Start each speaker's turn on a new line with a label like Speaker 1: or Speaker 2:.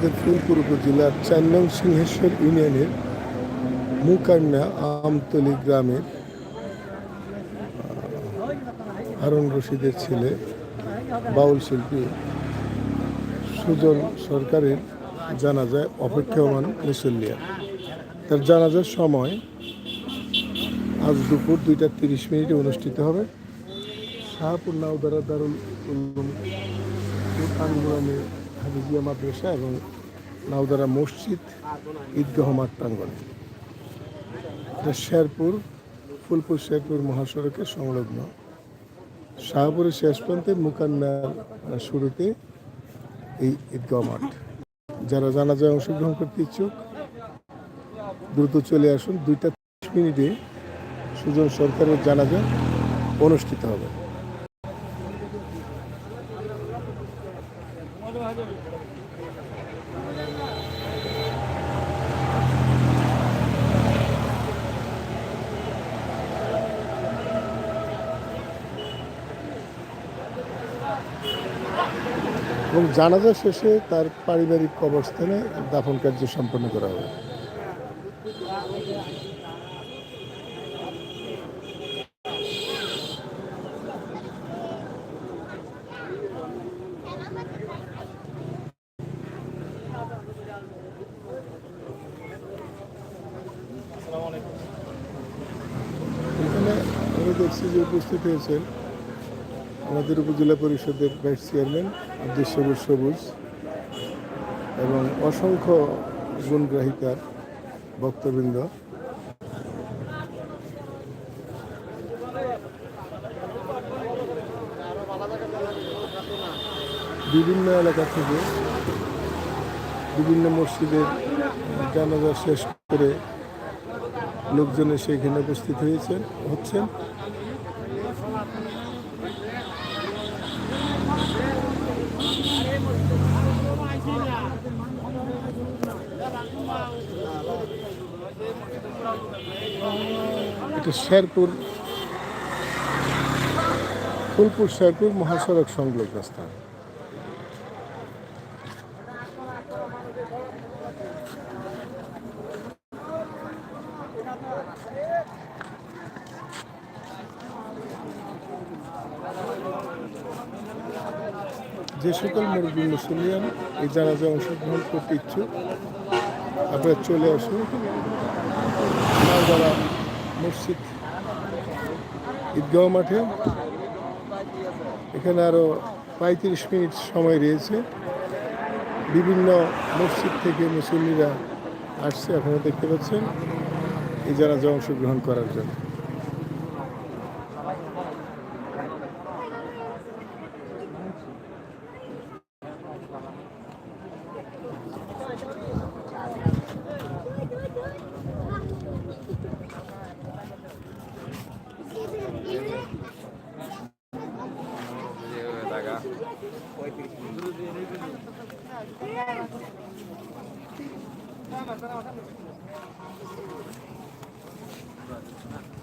Speaker 1: আমাদের ফুলপুর উপজেলার চার নং সিংহেশ্বর ইউনিয়নের মুকান্না আমতলি গ্রামের হারুন রশিদের ছেলে, বাউল শিল্পী সুজন সরকারের জানাজায় অপেক্ষমান মুসল্লিয়া তার জানাজার সময় আজ দুপুর দুইটা তিরিশ মিনিটে অনুষ্ঠিত হবে। শাহপুর নাউদারা দারুল হাফিজিয়া মাদ্রাসা এবং নাউদারা মসজিদ, ঈদগাহ মাঠ প্রাঙ্গণে। এটা শেরপুর, ফুলপুর শেরপুর মহাসড়কের সংলগ্ন। শাহপুরের শেষ প্রান্তে মুকান্নার শুরুতে এই ঈদগাহ মাঠ। যারা জানাজায় অংশগ্রহণ করতে ইচ্ছুক, দ্রুত চলে আসুন। দুইটা মিনিটে সুজন সরকারের জানাজা অনুষ্ঠিত হবে। এবং জানাজা শেষে তার পারিবারিক কবরস্থানে দাফন কার্য সম্পন্ন করা হবে। এখানে আমরা দেখছি যে উপস্থিত হয়েছেন আমাদের উপজেলা পরিষদের ভাইস চেয়ারম্যান আব্দুল সবুজ সবুজ এবং অসংখ্য গুণগ্রাহিকার ভক্তবৃন্দ বিভিন্ন এলাকা থেকে বিভিন্ন মসজিদের জানাজা শেষ করে লোকজন এসে উপস্থিত হয়েছেন হচ্ছেন। এটা শেরপুর ফুলপুর শেরপুর মহাসড়ক সংলগ্ন স্থান। যে সকল মুরব্বী মুসলিয়ান এই জানাজা অংশগ্রহণ করতে ইচ্ছুক, আপনারা চলে আসুন। যারা মসজিদ ঈদগাহ মাঠে। এখানে আরও পঁয়ত্রিশ মিনিট সময় রয়েছে। বিভিন্ন মসজিদ থেকে মুসল্লিরা আসছে, আপনারা দেখতে পাচ্ছেন। এই জানাজা অংশগ্রহণ করার জন্য Thank you. brothers. Huh?